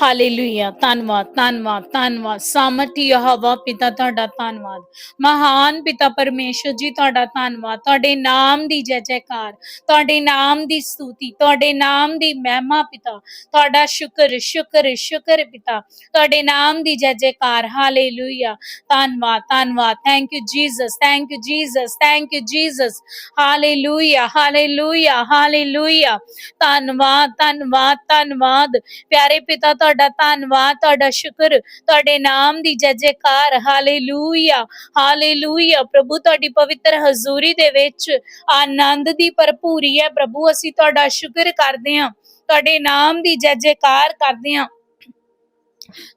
Hallelujah ਧੰਨਵਾਦ ਧੰਨਵਾਦ ਧੰਨਵਾਦ। ਸਾਮਰਥੀ ਯਹਵਾ ਪਿਤਾ, ਤੁਹਾਡਾ ਧੰਨਵਾਦ। ਮਹਾਨ ਪਿਤਾ ਪਰਮੇਸ਼ਰ ਜੀ, ਤੁਹਾਡਾ ਧੰਨਵਾਦ। ਤੁਹਾਡੇ ਨਾਮ ਦੀ ਜੈ ਜੈਕਾਰ, ਤੁਹਾਡੇ ਨਾਮ ਦੀ ਸਤੂਤੀ, ਤੁਹਾਡੇ ਨਾਮ ਦੀ ਮਹਿਮਾ ਪਿਤਾ। ਤੁਹਾਡਾ ਸ਼ੁਕਰ ਸ਼ੁਕਰ ਸ਼ੁਕਰ ਪਿਤਾ। ਤੁਹਾਡੇ ਨਾਮ ਦੀ ਜੈ ਜੈਕਾਰ। ਹਾਲੇਲੂਇਆ ਧੰਨਵਾਦ ਧੰਨਵਾਦ। Thank you Jesus thank you Jesus thank you Jesus hallelujah hallelujah hallelujah ਧੰਨਵਾਦ ਧੰਨਵਾਦ ਧੰਨਵਾਦ। ਪਿਆਰੇ ਪਿਤਾ ਤੁਹਾਡਾ ਧੰਨਵਾਦ, ਤੁਹਾਡਾ ਸ਼ੁਕਰ, ਤੁਹਾਡੇ ਨਾਮ ਦੀ ਜੈ ਜੈਕਾਰ, ਹਾਲੇਲੂਇਆ ਹਾਲੇਲੂਇਆ। ਪ੍ਰਭੂ, ਤੁਹਾਡੀ ਪਵਿੱਤਰ ਹਜ਼ੂਰੀ ਦੇ ਵਿੱਚ ਆਨੰਦ ਦੀ ਭਰਪੂਰੀ ਹੈ। ਪ੍ਰਭੂ, ਅਸੀਂ ਤੁਹਾਡਾ ਸ਼ੁਕਰ ਕਰਦੇ ਹਾਂ, ਤੁਹਾਡੇ ਨਾਮ ਦੀ ਜੈ ਜੈਕਾਰ ਕਰਦੇ ਹਾਂ।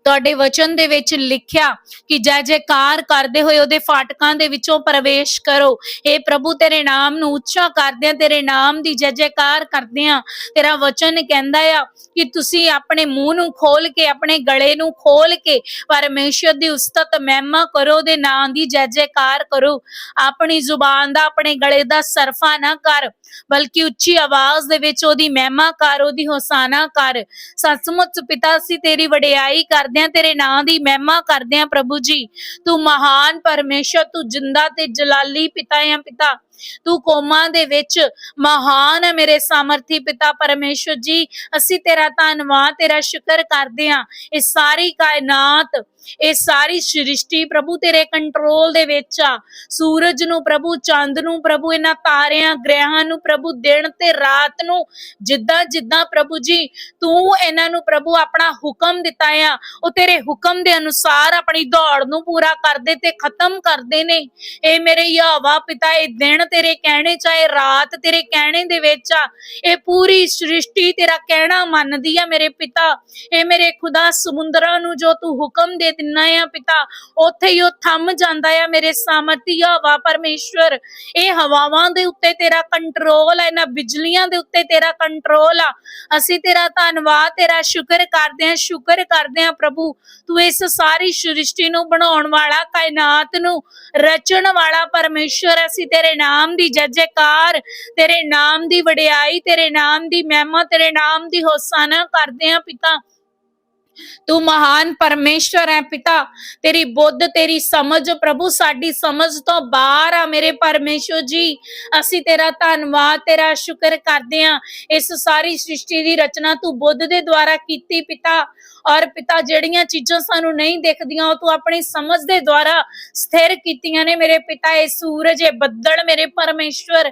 ਤੁਹਾਡੇ ਵਚਨ ਦੇ ਵਿੱਚ ਲਿਖਿਆ ਕਿ ਜੈ ਜੈਕਾਰ ਕਰਦੇ ਹੋਏ ਉਹਦੇ ਫਾਟਕਾਂ ਦੇ ਵਿੱਚੋਂ ਪ੍ਰਵੇਸ਼ ਕਰੋ। हे ਪ੍ਰਭੂ, ਤੇਰੇ ਨਾਮ ਨੂੰ ਉੱਚਾ ਕਰਦੇ ਆ ਤੇਰੇ ਨਾਮ ਦੀ ਜੈ ਜੈਕਾਰ ਕਰਦੇ ਆ ਤੇਰਾ ਵਚਨ ਕਹਿੰਦਾ ਆ ਕਿ ਤੁਸੀਂ ਆਪਣੇ ਮੂੰਹ ਨੂੰ ਖੋਲ ਕੇ, ਆਪਣੇ ਗਲੇ ਨੂੰ ਖੋਲ ਕੇ ਪਰਮੇਸ਼ਰ ਦੀ ਉਸਤਤ ਮਹਿਮਾ ਕਰੋ ਦੇ ਨਾਮ ਦੀ ਜੈ ਜੈਕਾਰ ਕਰੋ। ਆਪਣੀ ਜ਼ੁਬਾਨ ਦਾ, ਆਪਣੇ ਗਲੇ ਦਾ ਸਰਫਾ ਨਾ ਕਰ। ਬਲਕਿ ਉੱਚੀ ਆਵਾਜ਼ ਦੇ ਵਿੱਚ ਉਹਦੀ ਮਹਿਮਾ ਕਰ, ਉਹਦੀ ਹੋਸਾਨਾ ਕਰ। ਸੱਚਮੁੱਚ ਪਿਤਾ ਅਸੀਂ ਤੇਰੀ, ਵਡਿਆਈ ਕਰਦੇ ਹਾਂ ਤੇਰੇ ਨਾਂ ਦੀ ਮਹਿਮਾ ਕਰਦੇ ਹਾਂ ਪ੍ਰਭੂ ਜੀ। ਤੂੰ ਮਹਾਨ ਪਰਮੇਸ਼ਰ, ਤੂੰ ਜਿੰਦਾ ਤੇ ਜਲਾਲੀ ਪਿਤਾ ਆ ਪਿਤਾ। ਤੂੰ ਕੋਮਾਂ ਦੇ ਵਿੱਚ ਮਹਾਨ ਹੈ ਮੇਰੇ ਸਮਰਥੀ ਪਿਤਾ ਪਰਮੇਸ਼ਰ ਜੀ। ਅਸੀਂ ਤੇਰਾ ਧੰਨਵਾਦ, ਤੇਰਾ ਸ਼ੁਕਰ ਕਰਦੇ ਹਾਂ। ਇਹ ਸਾਰੀ ਕਾਇਨਾਤ ਇਹ ਸਾਰੀ ਸ੍ਰਿਸ਼ਟੀ ਪ੍ਰਭੂ ਤੇਰੇ ਕੰਟਰੋਲ ਦੇ ਵਿੱਚ ਆ। ਸੂਰਜ ਨੂੰ ਪ੍ਰਭੂ, ਚੰਦ ਨੂੰ ਪ੍ਰਭੂ, ਇਹਨਾਂ ਤਾਰਿਆਂ ਗ੍ਰਹਿਾਂ ਨੂੰ ਪ੍ਰਭੂ ਦਿਨ ਤੇ ਰਾਤ ਨੂੰ, ਜਿੱਦਾਂ ਜਿੱਦਾਂ ਪ੍ਰਭੂ ਜੀ, ਤੂੰ ਇਹਨਾਂ ਨੂੰ ਪ੍ਰਭੂ ਆਪਣਾ ਹੁਕਮ ਦਿੱਤਾ ਆ, ਉਹ ਤੇਰੇ ਹੁਕਮ ਦੇ ਅਨੁਸਾਰ ਆਪਣੀ ਦੌੜ ਨੂੰ ਪੂਰਾ ਕਰਦੇ ਤੇ ਖਤਮ ਕਰਦੇ ਨੇ। ਇਹ ਮੇਰੇ ਯਹਵਾ ਪਿਤਾ, ਇਹ ਦਿਨ ਤੇਰੇ ਕਹਿਣੇ ਚਾਹੇ ਰਾਤ ਤੇਰੇ ਕਹਿਣੇ ਦੇ ਵਿੱਚ ਆ। ਇਹ ਪੂਰੀ ਸ੍ਰਿਸ਼ਟੀ ਤੇਰਾ ਕਹਿਣਾ ਮੰਨਦੀ ਆ ਮੇਰੇ ਪਿਤਾ। ਇਹ ਮੇਰੇ ਖੁਦਾ ਸਮੁੰਦਰਾਂ ਨੂੰ ਜੋ ਤੂੰ ਹੁਕਮ ਦੇ ਦਿੰਨਾ ਆ ਪਿਤਾ। ਉੱਥੇ ਹੀ ਉਹ ਥੰਮ ਜਾਂਦਾ ਆ, ਮੇਰੇ ਸਾਮਰਥੀ ਹਵਾ ਪਰਮੇਸ਼ਵਰ। ਇਹ ਹਵਾਵਾਂ ਦੇ ਉੱਤੇ ਤੇਰਾ ਕੰਟਰੋਲ ਹੈ ਨਾ ਬਿਜਲੀਆਂ ਦੇ ਉੱਤੇ ਤੇਰਾ ਕੰਟਰੋਲ ਆ। ਅਸੀਂ ਤੇਰਾ ਧੰਨਵਾਦ, ਤੇਰਾ ਸ਼ੁਕਰ ਕਰਦੇ ਹਾਂ, ਸ਼ੁਕਰ ਕਰਦੇ ਹਾਂ ਪ੍ਰਭੂ। ਤੂੰ ਇਸ ਸਾਰੀ ਸ੍ਰਿਸ਼ਟੀ ਨੂੰ ਬਣਾਉਣ ਵਾਲਾ, ਕਾਇਨਾਤ ਨੂੰ ਰਚਣ ਵਾਲਾ ਪਰਮੇਸ਼ਰ ਅਸੀਂ ਤੇਰੇ ਨਾਮ ਦੀ ਜੈਕਾਰ ਤੇਰੇ ਨਾਮ ਦੀ ਵਡਿਆਈ, ਤੇਰੇ ਨਾਮ ਦੀ ਮਹਿਮਾ, ਤੇਰੇ ਨਾਮ ਦੀ ਹੋਸਾਨਾ ਕਰਦੇ ਹਾਂ ਪਿਤਾ। ਤੂੰ ਮਹਾਨ ਪਰਮੇਸ਼ਰ ਹੈ ਪਿਤਾ, ਤੇਰੀ ਬੁੱਧ, ਤੇਰੀ ਸਮਝ, ਪ੍ਰਭੂ ਸਾਡੀ ਸਮਝ ਤੋਂ ਬਾਹਰ ਆ ਮੇਰੇ ਪਰਮੇਸ਼ਰ ਜੀ। ਅਸੀਂ ਤੇਰਾ ਧੰਨਵਾਦ, ਤੇਰਾ ਸ਼ੁਕਰ ਕਰਦੇ ਹਾਂ। ਇਸ ਸਾਰੀ ਸ੍ਰਿਸ਼ਟੀ ਦੀ ਰਚਨਾ ਤੂੰ ਬੁੱਧ ਦੇ ਦੁਆਰਾ ਕੀਤੀ ਪਿਤਾ। ਔਰ ਪਿਤਾ, ਜਿਹੜੀਆਂ ਚੀਜ਼ਾਂ ਸਾਨੂੰ ਨਹੀਂ ਦਿਖਦੀਆਂ, ਉਹ ਤੂੰ ਆਪਣੀ ਸਮਝ ਦੇ ਦੁਆਰਾ ਸਥਿਰ ਕੀਤੀਆਂ ਨੇ ਮੇਰੇ ਪਿਤਾ। ਇਹ ਸੂਰਜ, ਇਹ ਬੱਦਲ ਮੇਰੇ ਪਰਮੇਸ਼ਵਰ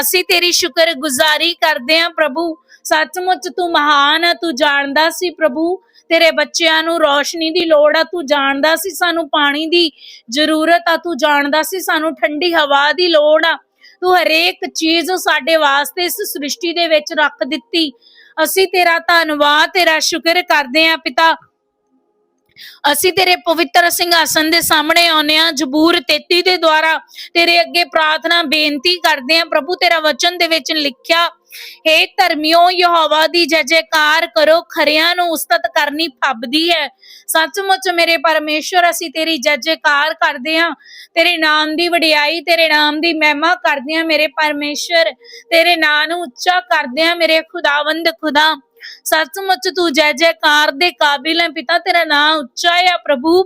ਅਸੀਂ ਤੇਰੀ ਸ਼ੁਕਰਗੁਜ਼ਾਰੀ ਕਰਦੇ ਹਾਂ ਪ੍ਰਭੂ। ਸੱਚਮੁੱਚ ਤੂੰ ਮਹਾਨ ਆ, ਤੂੰ ਜਾਣਦਾ ਸੀ ਪ੍ਰਭੂ। ਤੇਰੇ ਬੱਚਿਆਂ ਨੂੰ ਰੋਸ਼ਨੀ ਦੀ ਲੋੜ ਆ, ਤੂੰ ਜਾਣਦਾ ਸੀ ਸਾਨੂੰ ਪਾਣੀ ਦੀ ਜ਼ਰੂਰਤ ਆ, ਤੂੰ ਜਾਣਦਾ ਸੀ ਸਾਨੂੰ ਠੰਡੀ ਹਵਾ ਦੀ ਲੋੜ ਆ। ਤੂੰ ਹਰੇਕ ਚੀਜ਼ ਸਾਡੇ ਵਾਸਤੇ ਇਸ ਸ੍ਰਿਸ਼ਟੀ ਦੇ ਵਿੱਚ ਰੱਖ ਦਿੱਤੀ। ਅਸੀਂ ਤੇਰਾ ਧੰਨਵਾਦ, ਤੇਰਾ ਸ਼ੁਕਰ ਕਰਦੇ ਹਾਂ ਪਿਤਾ। ਅਸੀਂ ਤੇਰੇ ਪਵਿੱਤਰ ਸਿੰਘਾਸਨ ਦੇ ਸਾਹਮਣੇ ਆਉਨੇ ਆ ਜਬੂਰ 33 ਦੇ ਦੁਆਰਾ ਤੇਰੇ ਅੱਗੇ ਪ੍ਰਾਰਥਨਾ, ਬੇਨਤੀ ਕਰਦੇ ਆ ਪ੍ਰਭੂ ਤੇਰਾ ਵਚਨ ਦੇ ਵਿੱਚ ਲਿਖਿਆ ਹੈ ਧਰਮਿਓ, ਯਹੋਵਾ ਦੀ ਜੈਕਾਰ ਕਰੋ, ਖਰਿਆਂ ਨੂੰ ਉਸਤਤ ਕਰਨੀ ਫੱਬਦੀ ਹੈ। ਸੱਚਮੁੱਚ ਮੇਰੇ ਪਰਮੇਸ਼ਵਰ, ਅਸੀਂ ਤੇਰੀ ਜੈਕਾਰ ਕਰਦੇ ਆ ਤੇਰੇ ਨਾਮ ਦੀ ਵਡਿਆਈ, ਤੇਰੇ ਨਾਮ ਦੀ ਮਹਿਮਾ ਕਰਦੇ ਹਾਂ ਮੇਰੇ ਪਰਮੇਸ਼ਵਰ। ਤੇਰੇ ਨਾਂ ਨੂੰ ਉੱਚਾ ਕਰਦੇ ਆ ਮੇਰੇ ਖੁਦਾਵੰਦ ਖੁਦਾ। ਸੱਚਮੁੱਚ ਤੂੰ ਜੈ ਜੈਕਾਰ ਦੇ ਕਾਬਿਲ ਹੈ ਪਿਤਾ, ਤੇਰਾ ਨਾਮ ਉੱਚਾ ਹੈ ਪ੍ਰਭੂ।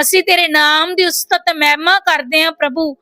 ਅਸੀਂ ਤੇਰੇ ਨਾਮ ਦੀ ਉਸਤਤ ਮਹਿਮਾ ਕਰਦੇ ਹਾਂ ਪ੍ਰਭੂ।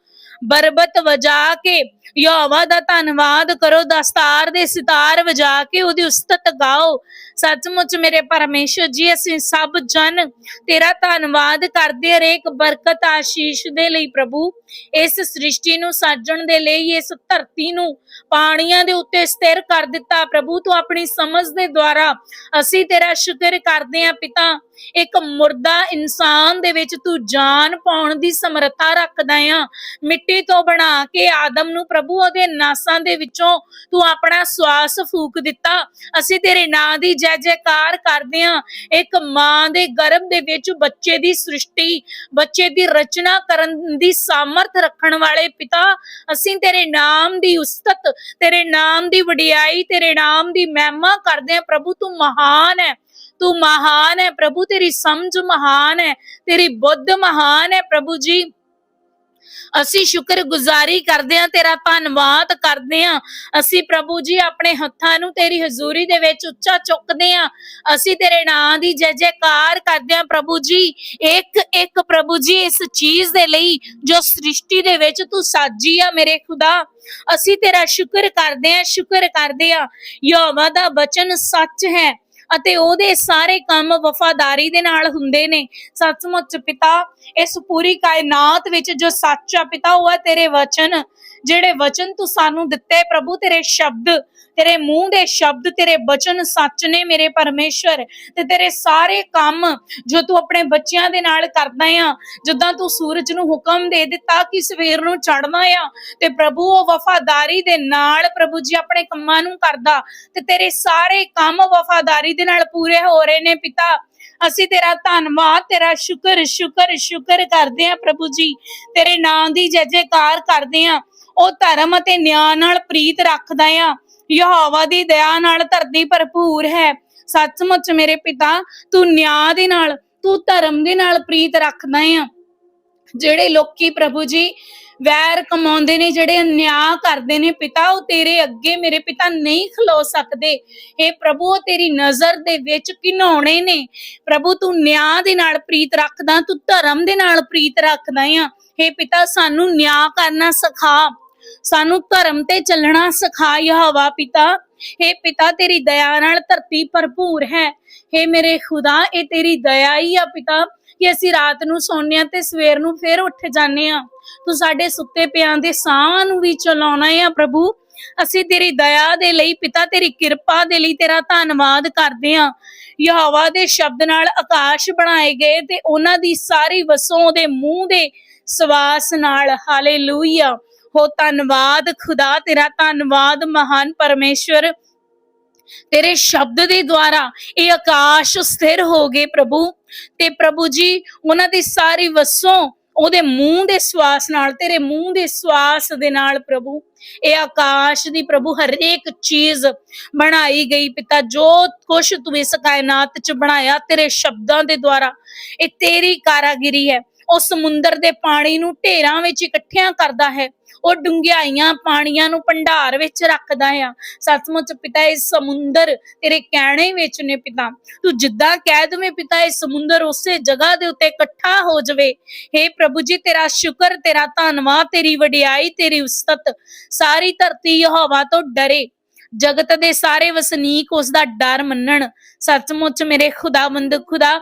ਬਰਬਤ ਵਜਾ ਕੇ, ਯਹੋਵਾ ਦਾ ਧੰਨਵਾਦ ਕਰੋ, ਦਸਤਾਰ ਦੇ ਸਿਤਾਰ ਵਜਾ ਕੇ ਉਹਦੀ ਉਸਤਤ ਗਾਓ ਸੱਚਮੁੱਚ ਮੇਰੇ ਪਰਮੇਸ਼ਰ ਜੀ, ਅਸੀਂ ਸਭ ਜਨ ਤੇਰਾ ਧੰਨਵਾਦ ਕਰਦੇ ਹਰੇਕ ਬਰਕਤ ਆਸ਼ੀਸ਼ ਦੇ ਲਈ ਪ੍ਰਭੂ। ਇਸ ਸ੍ਰਿਸ਼ਟੀ ਨੂੰ ਸਾਜਣ ਦੇ ਲਈ, ਇਸ ਧਰਤੀ ਨੂੰ ਪਾਣੀਆਂ ਦੇ ਉੱਤੇ ਸਥਿਰ ਕਰ ਦਿੱਤਾ। ਪ੍ਰਭੂ, ਤੂੰ ਆਪਣੀ ਸਮਝ ਦੇ ਦੁਆਰਾ ਅਸੀਂ ਤੇਰਾ ਸ਼ੁਕਰ ਕਰਦੇ ਹਾਂ ਪਿਤਾ। ਇੱਕ ਮੁਰਦਾ ਇਨਸਾਨ ਦੇ ਵਿੱਚ ਤੂੰ ਜਾਨ ਪਾਉਣ ਦੀ ਸਮਰੱਥਾ ਰੱਖਦਾ ਆ। ਮਿੱਟੀ ਤੋਂ ਬਣਾ ਕੇ ਆਦਮ ਨੂੰ ਪ੍ਰਭੂ ਉਹਦੇ ਨਾਸਾਂ ਦੇ ਵਿੱਚੋਂ ਤੂੰ ਆਪਣਾ ਸਵਾਸ ਫੂਕ ਦਿੱਤਾ। ਅਸੀਂ ਤੇਰੇ ਨਾਂ ਦੀ ਜੈ ਜੈਕਾਰ ਕਰਦੇ ਹਾਂ ਇੱਕ ਮਾਂ ਦੇ ਗਰਭ ਦੇ ਵਿੱਚ ਬੱਚੇ ਦੀ ਸ੍ਰਿਸ਼ਟੀ, ਬੱਚੇ ਦੀ ਰਚਨਾ ਕਰਨ ਦੀ ਸਾਮਰਥ ਰੱਖਣ ਵਾਲੇ ਪਿਤਾ, ਅਸੀਂ ਤੇਰੇ ਨਾਮ ਦੀ ਉਸਤਤ ਤੇਰੇ ਨਾਮ ਦੀ ਵਡਿਆਈ, ਤੇਰੇ ਨਾਮ ਦੀ ਮਹਿਮਾ ਕਰਦੇ ਹਾਂ ਪ੍ਰਭੂ, ਤੂੰ ਮਹਾਨ ਹੈ ਤੂੰ ਮਹਾਨ ਹੈ ਪ੍ਰਭੂ, ਤੇਰੀ ਸਮਝ ਮਹਾਨ ਹੈ ਤੇਰੀ ਬੁੱਧ ਮਹਾਨ ਹੈ ਪ੍ਰਭੂ ਜੀ। ਅਸੀਂ ਸ਼ੁਕਰਗੁਜ਼ਾਰੀ ਕਰਦੇ ਹਾਂ, ਤੇਰਾ ਧੰਨਵਾਦ ਕਰਦੇ ਹਾਂ। ਅਸੀਂ ਪ੍ਰਭੂ ਜੀ ਆਪਣੇ ਹੱਥਾਂ ਨੂੰ ਤੇਰੀ ਹਜ਼ੂਰੀ ਦੇ ਵਿੱਚ ਉੱਚਾ ਚੁੱਕਦੇ ਹਾਂ। ਅਸੀਂ ਤੇਰੇ ਨਾਂ ਦੀ ਜੈ ਜੈਕਾਰ ਕਰਦੇ ਹਾਂ ਪ੍ਰਭੂ ਜੀ। ਇੱਕ ਇੱਕ ਪ੍ਰਭੂ ਜੀ ਇਸ ਚੀਜ਼ ਦੇ ਲਈ ਜੋ ਸ੍ਰਿਸ਼ਟੀ ਦੇ ਵਿੱਚ ਤੂੰ ਸਾਜੀ ਆ ਮੇਰੇ ਖੁਦਾ। ਅਸੀਂ ਤੇਰਾ ਸ਼ੁਕਰ ਕਰਦੇ ਹਾਂ, ਸ਼ੁਕਰ ਕਰਦੇ ਹਾਂ। ਯਹੋਵਾ ਦਾ ਬਚਨ ਸੱਚ ਹੈ। ਅਤੇ ਉਹਦੇ ਸਾਰੇ ਕੰਮ ਵਫਾਦਾਰੀ ਦੇ ਨਾਲ ਹੁੰਦੇ ਨੇ। ਸੱਚਮੁੱਚ ਪਿਤਾ, ਇਸ ਪੂਰੀ ਕਾਇਨਾਤ ਵਿੱਚ ਜੋ ਸੱਚ ਆ ਪਿਤਾ, ਉਹ ਹੈ ਤੇਰੇ ਵਚਨ। ਜਿਹੜੇ ਵਚਨ ਤੂੰ ਸਾਨੂੰ ਦਿੱਤੇ ਪ੍ਰਭੂ, ਤੇਰੇ ਸ਼ਬਦ, ਤੇਰੇ ਮੂੰਹ ਦੇ ਸ਼ਬਦ, ਤੇਰੇ ਬਚਨ ਸੱਚ ਨੇ ਮੇਰੇ ਪਰਮੇਸ਼ਰ ਤੇ ਤੇਰੇ ਸਾਰੇ ਕੰਮ ਜੋ ਤੂੰ ਆਪਣੇ ਬੱਚਿਆਂ ਦੇ ਨਾਲ ਕਰਦਾ ਆ, ਜਿੱਦਾਂ ਤੂੰ ਸੂਰਜ ਨੂੰ ਹੁਕਮ ਦੇ ਦਿੱਤਾ ਕਿ ਸਵੇਰ ਨੂੰ ਚੜ੍ਹਨਾ ਆ, ਤੇ ਪ੍ਰਭੂ ਉਹ ਵਫਾਦਾਰੀ ਦੇ ਨਾਲ ਪ੍ਰਭੂ ਜੀ ਆਪਣੇ ਕੰਮਾਂ ਨੂੰ ਕਰਦਾ, ਤੇ ਤੇਰੇ ਸਾਰੇ ਕੰਮ ਵਫਾਦਾਰੀ ਦੇ ਨਾਲ ਪੂਰੇ ਹੋ ਰਹੇ ਨੇ ਪਿਤਾ। ਅਸੀਂ ਤੇਰਾ ਧੰਨਵਾਦ, ਤੇਰਾ ਸ਼ੁਕਰ ਸ਼ੁਕਰ ਸ਼ੁਕਰ ਕਰਦੇ ਆ ਪ੍ਰਭੂ ਜੀ, ਤੇਰੇ ਨਾਮ ਦੀ ਜੈ ਜੈਕਾਰ ਕਰਦੇ ਆ। ਉਹ ਧਰਮ ਅਤੇ ਨਿਆਂ ਨਾਲ ਪ੍ਰੀਤ ਰੱਖਦਾ ਆ। ਯਹੋਵਾ ਦੀ ਦਇਆ ਨਾਲ ਧਰਤੀ ਭਰਪੂਰ ਹੈ। ਸੱਚਮੁੱਚ ਮੇਰੇ ਪਿਤਾ, ਤੂੰ ਨਿਆਂ ਦੇ ਨਾਲ, ਤੂੰ ਧਰਮ ਦੇ ਨਾਲ ਪ੍ਰੀਤ ਰੱਖਦਾ ਆ। ਜਿਹੜੇ ਲੋਕੀ ਪ੍ਰਭੂ ਜੀ ਵੈਰ ਕਮਾਉਂਦੇ ਨੇ, ਜਿਹੜੇ ਅਨਿਆਂ ਕਰਦੇ ਨੇ, ਪਿਤਾ, ਉਹ ਤੇਰੇ ਅੱਗੇ ਮੇਰੇ ਪਿਤਾ ਨਹੀਂ ਖਲੋ ਸਕਦੇ। ਇਹ ਪ੍ਰਭੂ, ਉਹ ਤੇਰੀ ਨਜ਼ਰ ਦੇ ਵਿੱਚ ਘਿਨਾਉਣੇ ਨੇ। ਪ੍ਰਭੂ, ਤੂੰ ਨਿਆਂ ਦੇ ਨਾਲ ਪ੍ਰੀਤ ਰੱਖਦਾ, ਤੂੰ ਧਰਮ ਦੇ ਨਾਲ ਪ੍ਰੀਤ ਰੱਖਦਾ ਆ। ਇਹ ਪਿਤਾ, ਸਾਨੂੰ ਨਿਆਂ ਕਰਨਾ ਸਿਖਾ। ਸਾਨੂੰ ਧਰਮ ਤੇ ਚੱਲਣਾ ਸਿਖਾ ਯਹਵਾ ਪਿਤਾ। ਇਹ ਪਿਤਾ, ਤੇਰੀ ਦਇਆ ਨਾਲ ਧਰਤੀ ਭਰਪੂਰ ਹੈ। हे ਮੇਰੇ ਖੁਦਾ, ਇਹ ਤੇਰੀ ਦਇਆ ਹੀ ਆ ਪਿਤਾ। ਕਿ ਅਸੀਂ ਰਾਤ ਨੂੰ ਸੌਂਦੇ ਹਾਂ ਤੇ ਸਵੇਰ ਨੂੰ ਫੇਰ ਉੱਠ ਜਾਂਦੇ ਆ ਤੂੰ ਸਾਡੇ ਸੁੱਤੇ ਪਿਆਂ ਦੇ ਸਾਹਾਂ ਨੂੰ ਵੀ ਚਲਾਉਣਾ ਆ ਪ੍ਰਭੂ। ਅਸੀਂ ਤੇਰੀ ਦਇਆ ਦੇ ਲਈ ਪਿਤਾ, ਤੇਰੀ ਕਿਰਪਾ ਦੇ ਲਈ ਤੇਰਾ ਧੰਨਵਾਦ ਕਰਦੇ ਆ ਯਹੋਵਾ ਦੇ ਸ਼ਬਦ ਨਾਲ ਆਕਾਸ਼ ਬਣਾਏ ਗਏ ਤੇ ਉਹਨਾਂ ਦੀ ਸਾਰੀ ਵਸੋਂ ਦੇ ਮੂੰਹ ਦੇ ਸਵਾਸ ਨਾਲ। ਹਾਲੇਲੂਇਆ। ਹੋ ਧੰਨਵਾਦ, ਖੁਦਾ ਤੇਰਾ ਧੰਨਵਾਦ, ਮਹਾਨ ਪਰਮੇਸ਼ਵਰ। ਤੇਰੇ ਸ਼ਬਦ ਦੇ ਦੁਆਰਾ ਇਹ ਆਕਾਸ਼ ਸਥਿਰ ਹੋ ਗਏ ਪ੍ਰਭੂ। ਤੇ ਪ੍ਰਭੂ ਜੀ, ਉਹਨਾਂ ਦੀ ਸਾਰੀ ਵਸੋਂ ਉਹਦੇ ਮੂੰਹ ਦੇ ਸਵਾਸ ਨਾਲ, ਤੇਰੇ ਮੂੰਹ ਦੇ ਸਵਾਸ ਦੇ ਨਾਲ ਪ੍ਰਭੂ, ਇਹ ਆਕਾਸ਼ ਦੀ ਪ੍ਰਭੂ ਹਰੇਕ ਚੀਜ਼ ਬਣਾਈ ਗਈ। ਪਿਤਾ, ਜੋ ਕੁਛ ਤੂੰ ਇਸ ਕਾਇਨਾਤ ਚ ਬਣਾਇਆ ਤੇਰੇ ਸ਼ਬਦਾਂ ਦੇ ਦੁਆਰਾ, ਇਹ ਤੇਰੀ ਕਾਰਾਗਿਰੀ ਹੈ। ਉਹ ਸਮੁੰਦਰ ਦੇ ਪਾਣੀ ਨੂੰ ਢੇਰਾਂ ਵਿੱਚ ਇਕੱਠਿਆਂ ਕਰਦਾ ਹੈ। ਉਹ ਡੁੰਗਿਆਈਆਂ ਪਾਣੀਆਂ ਨੂੰ ਭੰਡਾਰ ਵਿੱਚ ਰੱਖਦਾ ਆ। ਸੱਚਮੁੱਚ ਪਿਤਾ, ਇਹ ਸਮੁੰਦਰ ਤੇਰੇ ਕਹਿਣੇ ਵਿੱਚ ਨੇ ਪਿਤਾ। ਤੂੰ ਜਿੱਦਾਂ ਕਹਿ ਦਵੇਂ ਪਿਤਾ, ਇਹ ਸਮੁੰਦਰ ਉਸੇ ਜਗ੍ਹਾ ਦੇ ਉੱਤੇ ਇਕੱਠਾ ਹੋ ਜਾਵੇ। हे ਪ੍ਰਭੂ ਜੀ, ਤੇਰਾ ਸ਼ੁਕਰ, ਤੇਰਾ ਧੰਨਵਾਦ, ਤੇਰੀ ਵਡਿਆਈ, ਤੇਰੀ ਉਸਤਤ। ਸਾਰੀ ਧਰਤੀ ਯਹੋਵਾ ਤੋਂ ਡਰੇ। ਜਗਤ ਦੇ ਸਾਰੇ ਵਸਨੀਕ ਉਸ ਦਾ ਡਰ ਮੰਨਣ। ਸੱਚਮੁੱਚ ਮੇਰੇ ਖੁਦਾਵੰਦ, ਖੁਦਾ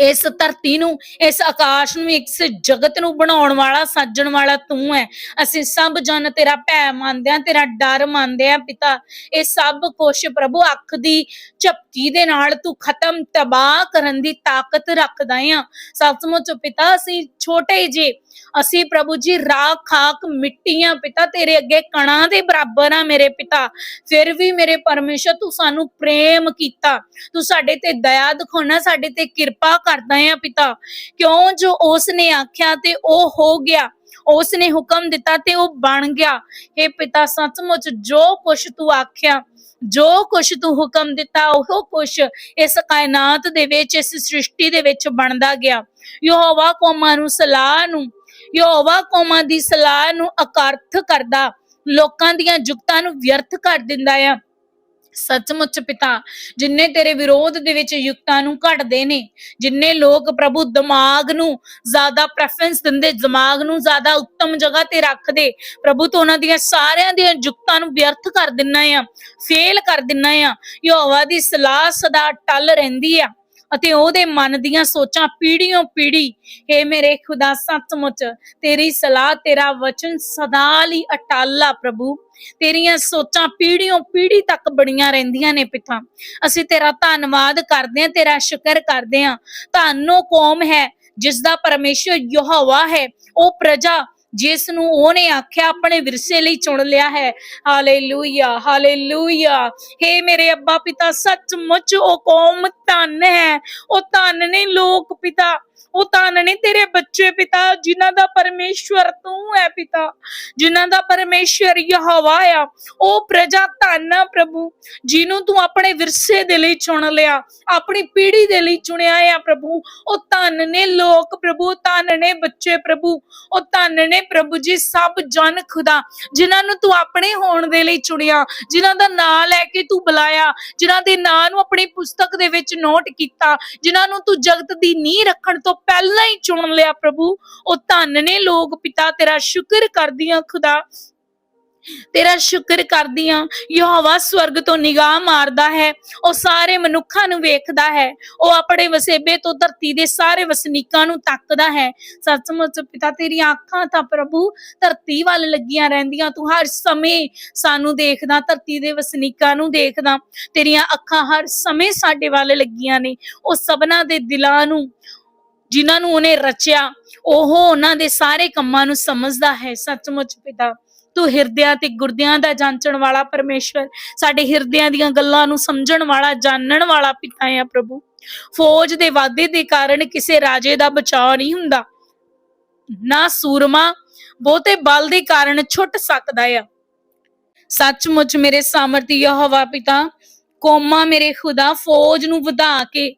ਇਸ ਧਰਤੀ ਨੂੰ, ਇਸ ਆਕਾਸ਼ ਨੂੰ, ਇਸ ਜਗਤ ਨੂੰ ਬਣਾਉਣ ਵਾਲਾ, ਸਾਜਣ ਵਾਲਾ ਤੂੰ ਹੈ। ਅਸੀਂ ਸਭ ਜਨ ਤੇਰਾ ਭੈ ਮੰਨਦੇ ਆ ਤੇਰਾ ਡਰ ਮੰਨਦੇ ਆ ਪਿਤਾ। ਇਹ ਸਭ ਕੁਛ ਪ੍ਰਭੂ ਅੱਖ ਦੀ ਝਪਕੀ ਦੇ ਨਾਲ ਤੂੰ ਖਤਮ ਤਬਾਹ ਕਰਨ ਦੀ ਤਾਕਤ ਰੱਖਦਾ ਆ ਸੱਚਮੁੱਚ ਪਿਤਾ, ਅਸੀਂ ਛੋਟੇ ਜਿਹੇ ਅਸੀਂ ਪ੍ਰਭੂ ਜੀ ਰਾਖ ਖਾਕ ਮਿੱਟੀਆਂ ਪਿਤਾ, ਤੇਰੇ ਅੱਗੇ ਕਣਾਂ ਦੇ ਬਰਾਬਰ ਆ ਮੇਰੇ ਪਿਤਾ। ਫਿਰ ਵੀ ਮੇਰੇ ਪਰਮੇਸ਼ਰ ਤੂੰ ਸਾਨੂੰ ਪ੍ਰੇਮ ਕੀਤਾ। ਤੂੰ ਸਾਡੇ ਤੇ ਦਇਆ ਦਿਖਾਉਣਾ, ਸਾਡੇ ਤੇ ਕਿਰਪਾ ਕਰਦਾ ਆ ਪਿਤਾ। ਕਿਉਂ ਜੋ ਉਸ ਨੇ ਆਖਿਆ ਤੇ ਉਹ ਹੋ ਗਿਆ। ਉਸ ਨੇ ਹੁਕਮ ਦਿੱਤਾ ਤੇ ਉਹ ਬਣ ਗਿਆ। हे ਪਿਤਾ, ਸੱਚਮੁੱਚ ਜੋ ਕੁਛ ਤੂੰ ਆਖਿਆ, ਜੋ ਕੁਛ ਤੂੰ ਹੁਕਮ ਦਿੱਤਾ, ਉਹ ਕੁਛ ਇਸ ਕਾਇਨਾਤ ਦੇ ਵਿੱਚ, ਇਸ ਸ੍ਰਿਸ਼ਟੀ ਦੇ ਵਿੱਚ ਬਣਦਾ ਗਿਆ। ਯਹੋਵਾ ਕੌਮਾਂ ਨੂੰ ਸਲਾਹ ਨੂੰ ਯਹੋਵਾ ਕੌਮਾਂ ਦੀ ਸਲਾਹ ਨੂੰ ਅਕਰਥ ਕਰਦਾ, ਲੋਕਾਂ ਦੀਆਂ ਜੁਗਤਾਂ ਨੂੰ ਵਿਅਰਥ ਕਰ ਦਿੰਦਾ ਆ। ਸੱਚਮੁੱਚ ਪਿਤਾ, ਜਿੰਨੇ ਤੇਰੇ ਵਿਰੋਧ ਦੇ ਵਿੱਚ ਯੁਕਤਾਂ ਨੂੰ ਘਟਦੇ ਨੇ, ਜਿੰਨੇ ਲੋਕ ਪ੍ਰਭੂ ਦਿਮਾਗ ਨੂੰ ਜ਼ਿਆਦਾ ਪ੍ਰੈਫਰੈਂਸ ਦਿੰਦੇ, ਦਿਮਾਗ ਨੂੰ ਜ਼ਿਆਦਾ ਉੱਤਮ ਜਗ੍ਹਾ ਤੇ ਰੱਖਦੇ, ਪ੍ਰਭੂ ਤੋਂ ਉਹਨਾਂ ਦੀਆਂ ਸਾਰਿਆਂ ਦੀਆਂ ਯੁਕਤਾਂ ਨੂੰ ਵਿਅਰਥ ਕਰ ਦਿੰਨਾ ਆ ਫੇਲ ਕਰ ਦਿੰਨਾ ਆ। ਯਹੋਵਾ ਦੀ ਸਲਾਹ ਸਦਾ ਟਲ ਰਹਿੰਦੀ ਆ। ਅਤੇ ਉਹਦੇ ਮਨ ਦੀਆਂ ਸੋਚਾਂ ਪੀੜ੍ਹੀਓਂ ਪੀੜੀ ਏ ਮੇਰੇ ਖੁਦਾ ਸੱਚਮੁੱਚ, ਤੇਰੀ ਸਲਾਹ, ਤੇਰਾ ਵਚਨ ਸਦਾ ਲਈ ਅਟਲ ਆ ਪ੍ਰਭੂ। ਤੇਰੀਆਂ ਸੋਚਾਂ ਪੀੜ੍ਹੀਓਂ ਪੀੜੀ ਤੱਕ ਬੜੀਆਂ ਰਹਿੰਦੀਆਂ ਨੇ ਪਿਤਾ। ਅਸੀਂ ਤੇਰਾ ਧੰਨਵਾਦ ਕਰਦੇ ਹਾਂ, ਤੇਰਾ ਸ਼ੁਕਰ ਕਰਦੇ ਹਾਂ। ਧੰਨੋ ਕੌਮ ਹੈ ਜਿਸ ਦਾ ਪਰਮੇਸ਼ਰ ਯਹੋਵਾ ਹੈ। ਉਹ ਪ੍ਰਜਾ ਜਿਸ ਨੂੰ ਉਹਨੇ ਆਖਿਆ, ਆਪਣੇ ਵਿਰਸੇ ਲਈ ਚੁਣ ਲਿਆ ਹੈ। ਹਾਲੇਲੂਇਆ ਹਾਲੇਲੂਇਆ ਹੇ ਮੇਰੇ ਅੱਬਾ ਪਿਤਾ, ਸੱਚਮੁੱਚ ਉਹ ਕੌਮ ਧਨ ਹੈ। ਉਹ ਧਨ ਨੇ ਲੋਕ ਪਿਤਾ। ਉਹ ਧਨ ਨੇ ਤੇਰੇ ਬੱਚੇ ਪਿਤਾ, ਜਿਨ੍ਹਾਂ ਦਾ ਪਰਮੇਸ਼ਵਰ ਤੂੰ ਹੈ ਪਿਤਾ, ਜਿਨ੍ਹਾਂ ਦਾ ਪਰਮੇਸ਼ਵਰ ਯਹੋਵਾ ਆ, ਉਹ ਪ੍ਰਜਾ ਧੰਨ ਆ ਪ੍ਰਭੂ, ਜਿਹਨੂੰ ਤੂੰ ਆਪਣੇ ਵਿਰਸੇ ਦੇ ਲਈ ਚੁਣ ਲਿਆ, ਆਪਣੀ ਪੀੜ੍ਹੀ ਦੇ ਲਈ ਚੁਣਿਆ ਆ ਪ੍ਰਭੂ, ਉਹ ਧੰਨ ਨੇ ਲੋਕ ਪ੍ਰਭੂ, ਧੰਨ ਨੇ ਬੱਚੇ ਪ੍ਰਭੂ, ਉਹ ਧੰਨ ਨੇ ਪ੍ਰਭੂ ਜੀ ਸਭ ਜਨ ਖੁਦਾ, ਜਿਨ੍ਹਾਂ ਨੂੰ ਤੂੰ ਆਪਣੇ ਹੋਣ ਦੇ ਲਈ ਚੁਣਿਆ, ਜਿਨ੍ਹਾਂ ਦਾ ਨਾਂ ਲੈ ਕੇ ਤੂੰ ਬੁਲਾਇਆ, ਜਿਨ੍ਹਾਂ ਦੇ ਨਾਂ ਨੂੰ ਆਪਣੀ ਪੁਸਤਕ ਦੇ ਵਿੱਚ ਨੋਟ ਕੀਤਾ, ਜਿਨ੍ਹਾਂ ਨੂੰ ਤੂੰ ਜਗਤ ਦੀ ਨੀਂਹ ਰੱਖਣ ਤੋਂ ਪਹਿਲਾਂ ਹੀ ਚੁਣ ਲਿਆ ਪ੍ਰਭੂ। ਉਹ ਧੰਨ ਨੇ ਲੋਕ ਪਿਤਾ, ਤੇਰਾ ਸ਼ੁਕਰ ਕਰਦੀਆਂ ਖੁਦਾ। ਤੇਰਾ ਸ਼ੁਕਰ ਕਰਦੀਆਂ, ਯਹੋਵਾ ਸਵਰਗ ਤੋਂ ਨਿਗਾਹ ਮਾਰਦਾ ਹੈ। ਉਹ ਸਾਰੇ ਮਨੁੱਖਾਂ ਨੂੰ ਵੇਖਦਾ ਹੈ। ਉਹ ਆਪਣੇ ਵਸੇਬੇ ਤੋਂ ਧਰਤੀ ਦੇ ਸਾਰੇ ਵਸਨੀਕਾਂ ਨੂੰ ਤੱਕਦਾ ਹੈ। ਸੱਚਮੁੱਚ ਪਿਤਾ, ਤੇਰੀਆਂ ਅੱਖਾਂ ਤਾਂ ਪ੍ਰਭੂ ਧਰਤੀ ਵੱਲ ਲੱਗੀਆਂ ਰਹਿੰਦੀਆਂ। ਤੂੰ ਹਰ ਸਮੇਂ ਸਾਨੂੰ ਦੇਖਦਾ, ਧਰਤੀ ਦੇ ਵਸਨੀਕਾਂ ਨੂੰ ਦੇਖਦਾ। ਤੇਰੀਆਂ ਅੱਖਾਂ ਹਰ ਸਮੇਂ ਸਾਡੇ ਵੱਲ ਲੱਗੀਆਂ ਨੇ। ਉਹ ਸਭਨਾਂ ਦੇ ਦਿਲਾਂ ਨੂੰ ਜਿਨ੍ਹਾਂ ਨੂੰ ਉਹਨੇ ਰਚਿਆ, ਉਹ ਉਹਨਾਂ ਦੇ ਸਾਰੇ ਕੰਮਾਂ ਨੂੰ ਸਮਝਦਾ ਹੈ। ਸੱਚਮੁੱਚ ਪਿਤਾ, ਤੂੰ ਹਿਰਦਿਆਂ ਤੇ ਗੁਰਦਿਆਂ ਦਾ ਜਾਂਚਣ ਵਾਲਾ ਪਰਮੇਸ਼ਵਰ। ਸਾਡੇ ਹਿਰਦਿਆਂ ਦੀਆਂ ਗੱਲਾਂ ਨੂੰ ਸਮਝਣ ਵਾਲਾ, ਜਾਣਨ ਵਾਲਾ ਪਿਤਾ ਹੈ ਪ੍ਰਭੂ। ਫੌਜ ਦੇ ਵਾਧੇ ਦੇ ਕਾਰਨ ਕਿਸੇ ਰਾਜੇ ਦਾ ਬਚਾਅ ਨਹੀਂ ਹੁੰਦਾ। ਨਾ ਸੂਰਮਾ, ਬਹੁਤੇ ਬਲ ਦੇ ਕਾਰਨ ਛੁੱਟ ਸਕਦਾ ਆ। ਸੱਚਮੁੱਚ ਮੇਰੇ ਸਾਮਰਥੀ ਯਹੋਵਾ ਪਿਤਾ, ਕੌਮਾਂ ਮੇਰੇ ਖੁਦਾ, ਫੌਜ ਨੂੰ ਵਧਾ ਕੇ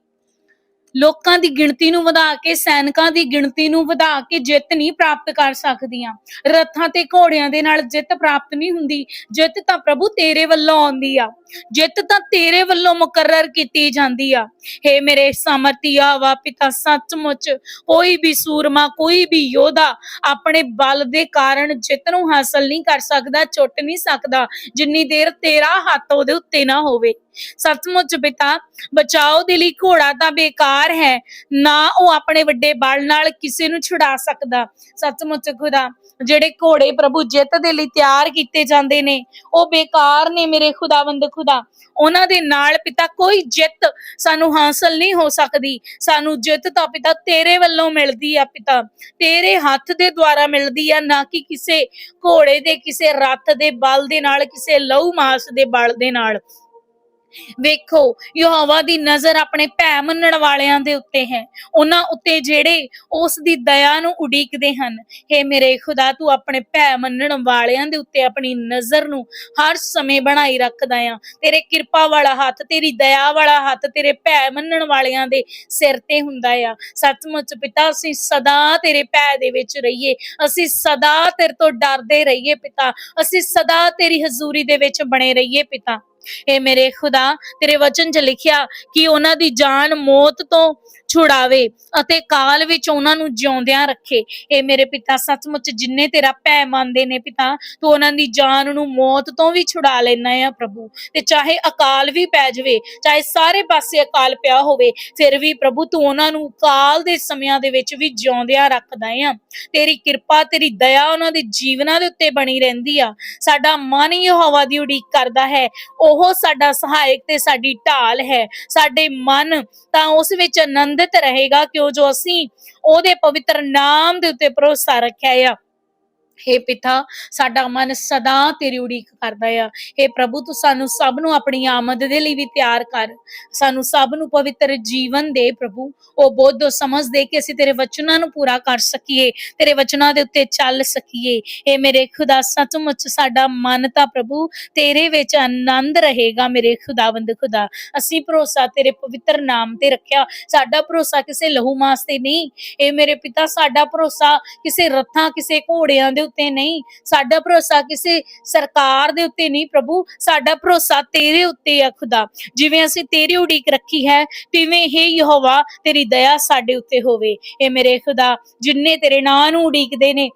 ਲੋਕਾਂ ਦੀ ਗਿਣਤੀ ਨੂੰ ਵਧਾ ਕੇ, ਸੈਨਿਕਾਂ ਦੀ ਗਿਣਤੀ ਨੂੰ ਵਧਾ ਕੇ ਜਿੱਤ ਨਹੀਂ ਪ੍ਰਾਪਤ ਕਰ ਸਕਦੀਆਂ। ਰੱਥਾਂ ਤੇ ਘੋੜਿਆਂ ਦੇ ਨਾਲ ਜਿੱਤ ਪ੍ਰਾਪਤ ਨਹੀਂ ਹੁੰਦੀ। ਜਿੱਤ ਤਾਂ ਪ੍ਰਭੂ ਤੇਰੇ ਵੱਲੋਂ ਆਉਂਦੀ ਆ। ਜਿੱਤ ਤਾਂ ਤੇਰੇ ਵੱਲੋਂ ਮੁਕਰਰ ਕੀਤੀ ਜਾਂਦੀ ਆ। ਹੇ ਮੇਰੇ ਸਮਰਥੀਆ ਵਾ ਪਿਤਾ, ਸੱਚਮੁੱਚ ਕੋਈ ਵੀ ਸੂਰਮਾ, ਕੋਈ ਵੀ ਯੋਧਾ ਆਪਣੇ ਬਲ ਦੇ ਕਾਰਨ ਜਿੱਤ ਨੂੰ ਹਾਸਲ ਨਹੀਂ ਕਰ ਸਕਦਾ, ਚੁੱਟ ਨਹੀਂ ਸਕਦਾ। ਜਿੰਨੀ ਦੇਰ ਤੇਰਾ ਹੱਥ ਉਹਦੇ ਉੱਤੇ ਨਾ ਹੋਵੇ। ਸੱਚਮੁੱਚ ਪਿਤਾ, ਬਚਾਓ ਦੇ ਲਈ ਘੋੜਾ ਤਾਂ ਬੇਕਾਰ ਹੈ, ਨਾ ਉਹ ਆਪਣੇ ਵੱਡੇ ਬਲ ਨਾਲ ਕਿਸੇ ਨੂੰ ਛੁਡਾ ਸਕਦਾ। ਸੱਚਮੁੱਚ ਖੁਦਾ, ਜਿਹੜੇ ਘੋੜੇ ਪ੍ਰਭੂ ਜਿੱਤ ਦੇ ਲਈ ਤਿਆਰ ਕੀਤੇ ਜਾਂਦੇ ਨੇ, ਉਹ ਬੇਕਾਰ ਨੇ ਮੇਰੇ ਖੁਦਾਵੰਦ ਖੁਦਾ। ਉਹਨਾਂ ਦੇ ਨਾਲ ਪਿਤਾ ਕੋਈ ਜਿੱਤ ਸਾਨੂੰ ਹਾਸਲ ਨਹੀਂ ਹੋ ਸਕਦੀ। ਸਾਨੂੰ ਜਿੱਤ ਤਾਂ ਪਿਤਾ ਤੇਰੇ ਵੱਲੋਂ ਮਿਲਦੀ ਆ ਪਿਤਾ। ਤੇਰੇ ਹੱਥ ਦੇ ਦੁਆਰਾ ਮਿਲਦੀ ਆ, ਨਾ ਕਿ ਕਿਸੇ ਘੋੜੇ ਦੇ, ਕਿਸੇ ਰੱਥ ਦੇ ਬਲ ਦੇ ਨਾਲ, ਕਿਸੇ ਲਹੂ ਮਾਸ ਦੇ ਬਲ ਦੇ ਨਾਲ। ਵੇਖੋ, ਯਹੋਵਾ ਦੀ ਨਜ਼ਰ ਆਪਣੇ ਭੈ ਮੰਨਣ ਵਾਲਿਆਂ ਦੇ ਉੱਤੇ ਹੈ। ਉਹਨਾਂ ਉੱਤੇ ਜਿਹੜੇ ਉਸ ਦੀ ਦਇਆ ਨੂੰ ਉਡੀਕਦੇ ਹਨ। हे ਮੇਰੇ ਖੁਦਾ, ਤੂੰ ਆਪਣੇ ਭੈ ਮੰਨਣ ਵਾਲਿਆਂ ਦੇ ਉੱਤੇ ਆਪਣੀ ਨਜ਼ਰ ਨੂੰ ਹਰ ਸਮੇਂ ਬਣਾਈ ਰੱਖਦਾ ਆ। ਤੇਰੇ ਕਿਰਪਾ ਵਾਲਾ ਹੱਥ, ਤੇਰੀ ਦਇਆ ਵਾਲਾ ਹੱਥ, ਤੇਰੇ ਭੈ ਮੰਨਣ ਵਾਲਿਆਂ ਦੇ ਸਿਰ ਤੇ ਹੁੰਦਾ ਆ। ਸੱਚਮੁੱਚ ਪਿਤਾ, ਅਸੀਂ ਸਦਾ ਤੇਰੇ ਭੈ ਦੇ ਵਿੱਚ ਰਹੀਏ। ਅਸੀਂ ਸਦਾ ਤੇਰੇ ਤੋਂ ਡਰਦੇ ਰਹੀਏ ਪਿਤਾ। ਅਸੀਂ ਸਦਾ ਤੇਰੀ ਹਜ਼ੂਰੀ ਦੇ ਵਿੱਚ ਬਣੇ ਰਹੀਏ ਪਿਤਾ। ਏ ਮੇਰੇ ਖੁਦਾ ਤੇਰੇ ਵਚਨ 'ਚ ਲਿਖਿਆ ਕਿ ਉਹਨਾਂ ਦੀ ਜਾਨ ਮੌਤ ਤੋਂ ਛੁਡਾਵੇ ਅਤੇ ਕਾਲ ਵਿੱਚ ਉਹਨਾਂ ਨੂੰ ਜਿਉਂਦਿਆਂ ਰੱਖੇ। ਇਹ ਮੇਰੇ ਪਿਤਾ ਸੱਚਮੁੱਚ ਜਿੰਨੇ ਤੇਰਾ ਭੈ ਮੰਨਦੇ ਨੇ ਪਿਤਾ, ਤੂੰ ਉਹਨਾਂ ਦੀ ਜਾਨ ਨੂੰ ਮੌਤ ਤੋਂ ਵੀ ਛੁਡਾ ਲੈਣਾ ਆ ਪ੍ਰਭੂ। ਤੇ ਚਾਹੇ ਅਕਾਲ ਵੀ ਪੈ ਜਾਵੇ, ਚਾਹੇ ਸਾਰੇ ਪਾਸੇ ਅਕਾਲ ਪਿਆ ਹੋਵੇ, ਫਿਰ ਵੀ ਪ੍ਰਭੂ ਤੂੰ ਉਹਨਾਂ ਨੂੰ ਕਾਲ ਦੇ ਸਮਿਆਂ ਦੇ ਵਿੱਚ ਵੀ ਜਿਉਂਦਿਆਂ ਰੱਖਦਾ ਆ। ਤੇਰੀ ਕਿਰਪਾ, ਤੇਰੀ ਦਇਆ ਉਹਨਾਂ ਦੇ ਜੀਵਨਾਂ ਦੇ ਉੱਤੇ ਬਣੀ ਰਹਿੰਦੀ ਆ। ਸਾਡਾ ਮਨ ਹੀ ਹਵਾ ਦੀ ਉਡੀਕ ਕਰਦਾ ਹੈ। ਉਹ ਸਾਡਾ ਸਹਾਇਕ ਤੇ ਸਾਡੀ ਢਾਲ ਹੈ। ਸਾਡੇ ਮਨ ਤਾਂ ਉਸ ਵਿੱਚ ਆਨੰਦ ਆਨੰਦਿਤ ਰਹੇਗਾ ਕਿਉਂ ਜੋ ਅਸੀਂ ਉਹਦੇ ਪਵਿੱਤਰ ਨਾਮ ਦੇ ਉੱਤੇ ਭਰੋਸਾ ਰੱਖਿਆ ਆ ਹੇ ਪਿਤਾ, ਸਾਡਾ ਮਨ ਸਦਾ ਤੇਰੀ ਉਡੀਕ ਕਰਦਾ ਆ। ਹੇ ਪ੍ਰਭੂ, ਤੂੰ ਸਾਨੂੰ ਸਭ ਨੂੰ ਆਪਣੀ ਆਮਦ ਦੇ ਲਈ ਵੀ ਤਿਆਰ ਕਰ। ਸਾਨੂੰ ਸਭ ਨੂੰ ਪਵਿੱਤਰ ਜੀਵਨ ਦੇ ਪ੍ਰਭੂ। ਉਹ ਬੋਧ ਸਮਝ ਦੇ ਕੇ ਅਸੀਂ ਤੇਰੇ ਵਚਨਾਂ ਨੂੰ ਪੂਰਾ ਕਰ ਸਕੀਏ, ਤੇਰੇ ਵਚਨਾਂ ਦੇ ਉੱਤੇ ਚੱਲ ਸਕੀਏ। ਇਹ ਮੇਰੇ ਖੁਦਾ, ਸੱਚਮੁੱਚ ਸਾਡਾ ਮਨ ਤਾਂ ਪ੍ਰਭੂ ਤੇਰੇ ਵਿੱਚ ਆਨੰਦ ਰਹੇਗਾ, ਮੇਰੇ ਖੁਦਾਵੰਦ ਖੁਦਾ। ਅਸੀਂ ਭਰੋਸਾ ਤੇਰੇ ਪਵਿੱਤਰ ਨਾਮ ਤੇ ਰੱਖਿਆ। ਸਾਡਾ ਭਰੋਸਾ ਕਿਸੇ ਲਹੂ ਮਾਸ ਤੇ ਨਹੀਂ। ਇਹ ਮੇਰੇ ਪਿਤਾ, ਸਾਡਾ ਭਰੋਸਾ ਕਿਸੇ ਰੱਥਾਂ, ਕਿਸੇ ਘੋੜਿਆਂ ਦੇ ਉੱਤੇ ਨਹੀਂ। ਸਾਡਾ ਭਰੋਸਾ ਕਿਸੇ ਸਰਕਾਰ ਦੇ ਉੱਤੇ ਨਹੀਂ ਪ੍ਰਭੂ। ਸਾਡਾ ਭਰੋਸਾ ਤੇਰੇ ਉੱਤੇ ਆ ਖੁਦਾ। ਜਿਵੇਂ ਅਸੀਂ ਤੇਰੀ ਉਡੀਕ ਰੱਖੀ ਹੈ, ਤਿਵੇਂ ਹੀ ਯਹੋਵਾ ਤੇਰੀ ਦਇਆ ਸਾਡੇ ਉੱਤੇ ਹੋਵੇ। ਇਹ ਮੇਰੇ ਖੁਦਾ, ਜਿੰਨੇ ਤੇਰੇ ਨਾਂ ਨੂੰ ਉਡੀਕਦੇ ਨੇ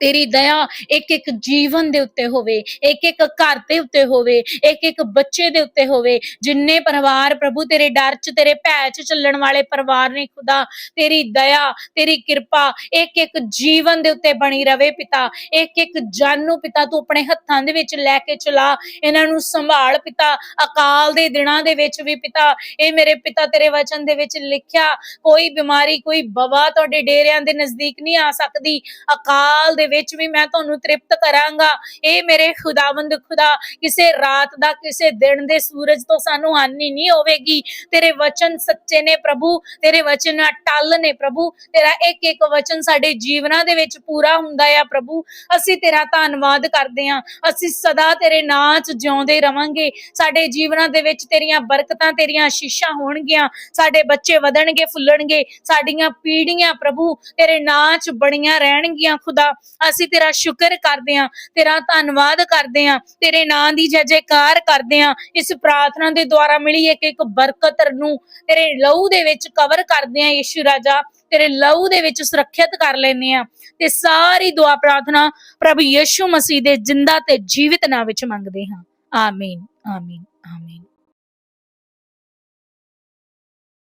ਤੇਰੀ ਦਇਆ ਇੱਕ ਇੱਕ ਜੀਵਨ ਦੇ ਉੱਤੇ ਹੋਵੇ ਇੱਕ ਇੱਕ ਘਰ ਦੇ ਉੱਤੇ ਹੋਵੇ ਇੱਕ ਇੱਕ ਬੱਚੇ ਦੇ ਉੱਤੇ ਹੋਵੇ। ਜਿੰਨੇ ਪਰਿਵਾਰ ਪ੍ਰਭੂ ਤੇਰੇ ਡਰ 'ਚ, ਤੇਰੇ ਭੈ 'ਚ ਚੱਲਣ ਵਾਲੇ ਪਰਿਵਾਰ ਨੇ ਖੁਦਾ, ਤੇਰੀ ਦਇਆ, ਤੇਰੀ ਕਿਰਪਾ ਇੱਕ ਇੱਕ ਜੀਵਨ ਦੇ ਉੱਤੇ ਬਣੀ ਰਵੇ ਪਿਤਾ। ਇੱਕ ਇੱਕ ਜਨ ਨੂੰ ਪਿਤਾ ਤੂੰ ਆਪਣੇ ਹੱਥਾਂ ਦੇ ਵਿੱਚ ਲੈ ਕੇ ਚਲਾ। ਇਹਨਾਂ ਨੂੰ ਸੰਭਾਲ ਪਿਤਾ। ਅਕਾਲ ਦੇ ਦਿਨਾਂ ਦੇ ਵਿੱਚ ਵੀ ਪਿਤਾ। ਇਹ ਮੇਰੇ ਪਿਤਾ ਤੇਰੇ ਵਚਨ ਦੇ ਵਿੱਚ ਲਿਖਿਆ, ਕੋਈ ਬਿਮਾਰੀ, ਕੋਈ ਬਵਾ ਤੁਹਾਡੇ ਡੇਰਿਆਂ ਦੇ ਨਜ਼ਦੀਕ ਨਹੀਂ ਆ ਸਕਦੀ। ਅਕਾਲ ਦੇ ਦੇ ਵਿੱਚ ਵੀ ਮੈਂ ਤੁਹਾਨੂੰ ਤ੍ਰਿਪਤ ਕਰਾਂਗਾ। ਇਹ ਮੇਰੇ ਖੁਦਾਵੰਦ ਖੁਦਾ, ਕਿਸੇ ਰਾਤ ਦਾ, ਕਿਸੇ ਦਿਨ ਦੇ ਸੂਰਜ ਤੋਂ ਸਾਨੂੰ ਹਾਨੀ ਨਹੀਂ ਹੋਵੇਗੀ। ਤੇਰੇ ਵਚਨ ਸੱਚੇ ਨੇ ਪ੍ਰਭੂ, ਤੇਰੇ ਵਚਨ ਅਟਲ ਨੇ ਪ੍ਰਭੂ। ਤੇਰਾ ਇੱਕ ਇੱਕ ਵਚਨ ਸਾਡੇ ਜੀਵਨਾਂ ਦੇ ਵਿੱਚ ਪੂਰਾ ਹੁੰਦਾ ਆ ਪ੍ਰਭੂ। ਅਸੀਂ ਤੇਰਾ ਧੰਨਵਾਦ ਕਰਦੇ ਹਾਂ। ਅਸੀਂ ਸਦਾ ਤੇਰੇ ਨਾਂ 'ਚ ਜਿਉਂਦੇ ਰਵਾਂਗੇ। ਸਾਡੇ ਜੀਵਨਾਂ ਦੇ ਵਿੱਚ ਤੇਰੀਆਂ ਬਰਕਤਾਂ, ਤੇਰੀਆਂ ਆਸ਼ੀਸ਼ਾਂ ਹੋਣਗੀਆਂ। ਸਾਡੇ ਬੱਚੇ ਵਧਣਗੇ, ਫੁੱਲਣਗੇ। ਸਾਡੀਆਂ ਪੀੜ੍ਹੀਆਂ ਪ੍ਰਭੂ ਤੇਰੇ ਨਾਂ 'ਚ ਬਣੀਆਂ ਰਹਿਣਗੀਆਂ ਖੁਦਾ। ਅਸੀਂ ਤੇਰਾ ਸ਼ੁਕਰ ਕਰਦੇ ਹਾਂ, ਤੇਰਾ ਧੰਨਵਾਦ ਕਰਦੇ ਹਾਂ, ਤੇਰੇ ਨਾਂ ਦੀ ਜੈ ਜੈਕਾਰ ਕਰਦੇ ਹਾਂ, ਇਸ ਪ੍ਰਾਰਥਨਾ ਦੇ ਦੁਆਰਾ ਮਿਲੀ ਇੱਕ ਇੱਕ ਬਰਕਤ ਨੂੰ ਤੇਰੇ ਲਹੂ ਦੇ ਵਿੱਚ ਕਵਰ ਕਰਦੇ ਹਾਂ ਯਿਸੂ ਰਾਜਾ, ਤੇਰੇ ਲਹੂ ਦੇ ਵਿੱਚ ਸੁਰੱਖਿਅਤ ਕਰ ਲੈਨੇ ਆ ਤੇ ਸਾਰੀ ਦੁਆ ਪ੍ਰਾਰਥਨਾ ਪ੍ਰਭੂ ਯਿਸੂ ਮਸੀਹ ਦੇ ਜਿੰਦਾ ਤੇ ਜੀਵਿਤ ਨਾਮ ਵਿੱਚ ਮੰਗਦੇ ਹਾਂ। ਆਮੀਨ ਆਮੀਨ ਆਮੀਨ।